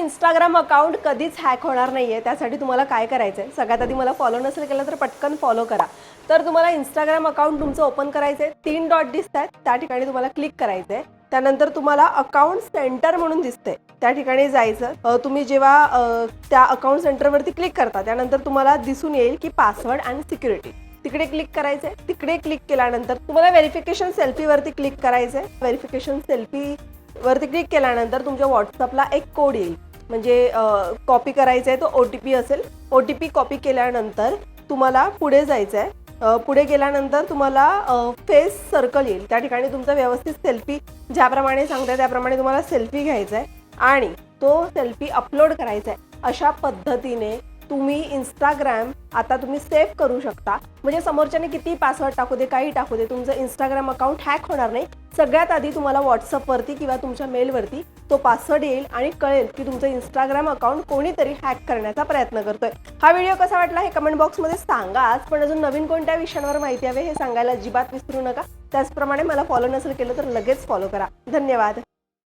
Instagram account कधीच hack होणार नाहीये. त्यासाठी तुम्हाला काय करायचंय? सगळ्यात आधी मला फॉलो नसेल केलं तर पटकन फॉलो करा. तर तुम्हाला इंस्टाग्राम अकाउंट तुमचं ओपन करायचंय. तीन डॉट दिसत आहेत त्या ठिकाणी तुम्हाला क्लिक करायचंय. त्यानंतर तुम्हाला अकाउंट सेंटर म्हणून दिसतंय. त्या ठिकाणी जायचं. तुम्ही जेव्हा त्या अकाउंट सेंटरवरती क्लिक करता त्यानंतर तुम्हाला दिसून येईल की पासवर्ड आणि सिक्युरिटी तिकडे क्लिक करायचंय. तिकडे क्लिक केल्यानंतर तुम्हाला व्हेरिफिकेशन सेल्फीवरती क्लिक करायचंय. व्हेरिफिकेशन सेल्फी वरती क्लिक केल्यानंतर तुमच्या व्हॉट्सअपला एक कोड येईल. म्हणजे कॉपी करायचा आहे तो ओ टी पी असेल. ओ टी पी कॉपी केल्यानंतर तुम्हाला पुढे जायचं आहे पुढे गेल्यानंतर तुम्हाला फेस सर्कल येईल. त्या ठिकाणी तुमचा व्यवस्थित सेल्फी ज्याप्रमाणे सांगताय त्याप्रमाणे तुम्हाला सेल्फी घ्यायचा आहे आणि तो सेल्फी अपलोड करायचा आहे अशा पद्धतीने तुम्ही इंस्टाग्राम आता तुम्ही सेव्ह करू शकता. म्हणजे समोरच्याने किती पासवर्ड टाकू दे काही टाकू दे तुमचं इंस्टाग्राम अकाउंट हॅक होणार नाही. सगळ्यात आधी तुम्हाला व्हॉट्सअपवरती किंवा तुमच्या मेलवरती तो पासवर्ड येईल आणि कळेल की तुमचं इंस्टाग्राम अकाउंट कोणीतरी हॅक करण्याचा प्रयत्न करतोय. हा व्हिडिओ कसा वाटला हे कमेंट बॉक्समध्ये सांगा आज. पण अजून नवीन कोणत्या विषयांवर माहिती हवे हे सांगायला अजिबात विसरू नका. त्याचप्रमाणे मला फॉलो नसेल केलं तर लगेच फॉलो करा. धन्यवाद.